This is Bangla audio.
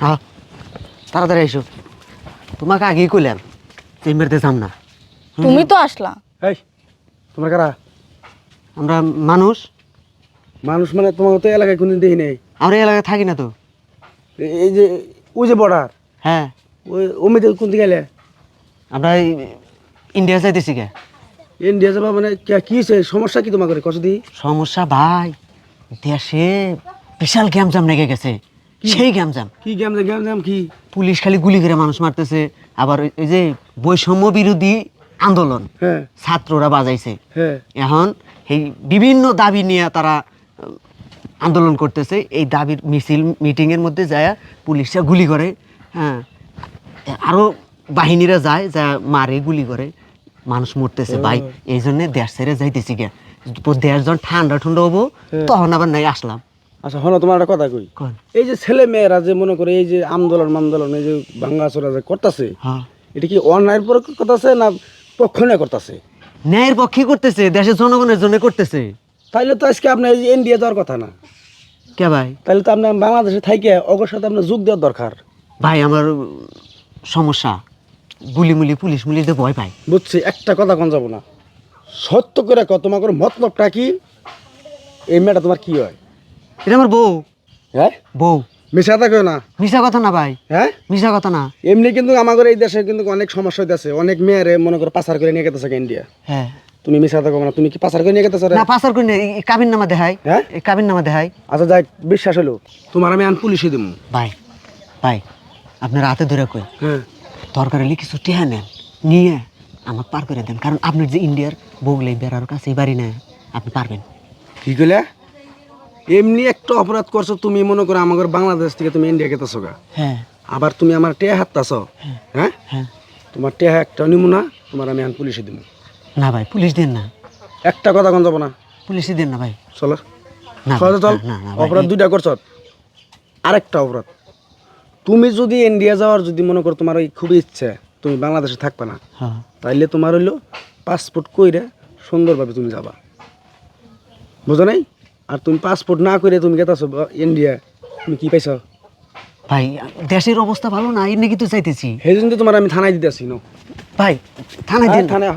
হ্যাঁ তাড়াতাড়ি এসো তোমাকে আগেই কইলাম চেম্বারতে যাম না। তুমি তো আসলা। এই তোমার কারা? আমরা মানুষ। মানুষ মানে তোমার তো এলাকায় কোনদিন দেখি নাই। আমরা এই এলাকায় থাকি না তো। এই যে ওই যে বর্ডার হ্যাঁ। ওই ওমিতে কোন দিকে গেলে আমরা এই ইন্ডিয়া যাইতেছি কে ইন্ডিয়া যাবা মানে কি হয়েছে সমস্যা কি তোমার করে কষ্ট দিই? সমস্যা ভাই দেশে বিশাল গ্যামজাম লেগে গেছে। সেই গ্যামজাম কি গেম গেম কি? পুলিশ খালি গুলি করে মানুষ মারতেছে। আবার ওই- এই যে বৈষম্য বিরোধী আন্দোলন হ্যাঁ। ছাত্ররা বাজাইছে। হ্যাঁ। এখন এই বিভিন্ন দাবি নিয়ে তারা আন্দোলন করতেছে। এই দাবির মিছিল মিটিংয়ের মধ্যে যায় পুলিশরা গুলি করে। হ্যাঁ। আরও বাহিনীরা যায় যা মারে গুলি করে। মানুষ মরতেছে ভাই। এই জন্যে দেশ ছেড়ে যাইতেছি গে দেশ যখন ঠান্ডা ঠান্ডা হব তখন আবার নাই আসলাম। আচ্ছা হলো তোমার একটা কথা কই। এই যে ছেলে মেয়েরা যে মনে করে এই যে আন্দোলন আন্দোলন এই যে ভাঙ্গাচোরা যে করতেছে হ্যাঁ। এটা কি অন্যায়ের পর করতেছে না পক্ষ নিয়ে করতেছে? ন্যায়ের পক্ষে করতেছে দেশের জনগণের জন্য করতেছে। তাইলে তো আজকে আপনার এই যে ইন্ডিয়া যাওয়ার কথা না। কে ভাই? তাহলে তো আপনার বাংলাদেশে থাইকে অগর সাথে আপনার যোগ দেওয়ার দরকার। ভাই আমার সমস্যা। গুলি মুলি পুলিশ মুলি দিয়ে ভয় পাই বুঝছি একটা কথা কোন যাব না। সত্য করে কত তোমার মতলবটা কি? এই মেয়েটা তোমার কি হয়? এটা আমার বউ। হ্যাঁ? বউ। মিশা থাকো না। মিশা কথা না ভাই। হ্যাঁ? মিশা কথা না। এমনি কিন্তু আমাদের এই দেশে কিন্তু অনেক সমস্যা হইতেছে। অনেক মেয়েরে মনে করে পাচার করে নিয়ে গেতেছে ইন্ডিয়া। হ্যাঁ। তুমি মিশা থাকো না। তুমি কি পাচার করে নিয়ে গেতেছো না পাসার করি না এই কাবিন নামা দেখাই। হ্যাঁ? এই কাবিন নামা দেখাই। আচ্ছা যাই বিশ্বাস হলো। তোমার আমি আন পুলিশে দিব ভাই ভাই আপনার হাতে ধরে কই? হ্যাঁ। দরকার হলে কিছু টেহা নেন নিয়ে আমাকে পার করে দেন। কারণ আপনার যে ইন্ডিয়ার বউগুলো বেড়ার কাছে বাড়ি না আপনি পারবেন। কি কইলে? এমনি একটা অপরাধ করছ তুমি মনে করো আমাদের বাংলাদেশ থেকে তুমি ইন্ডিয়া গেতেছো গা। হ্যাঁ। আবার তুমি আমার টেহা হাততাছ হ্যাঁ। হ্যাঁ? তোমার টেহা একটা নিমু না তোমার আমি আন পুলিশে দিব না ভাই পুলিশ দেন না। একটা কথা কোন যাব না? পুলিশই দেন না ভাই। চলো। না চলো। অপরাধ দুইটা করছ। আরেকটা অপরাধ। তুমি যদি ইন্ডিয়া যাওয়ার যদি মনে করো তোমার ওই খুবই ইচ্ছে তুমি বাংলাদেশে থাকবে না হ্যাঁ। তাইলে তোমার হইল পাসপোর্ট কইরে সুন্দরভাবে তুমি যাবা। বুঝো নাই? আর তুমি পাসপোর্ট না করে তুমি গেতাছো ইন্ডিয়া তুমি কি পাইছো? ভাই দেশের অবস্থা ভালো না এমনি কিন্তু চাইতেছি। সেই জন্য তো তোমার আমি থানায় দিতেছি নো। ভাই থানায় দেন। থানায়।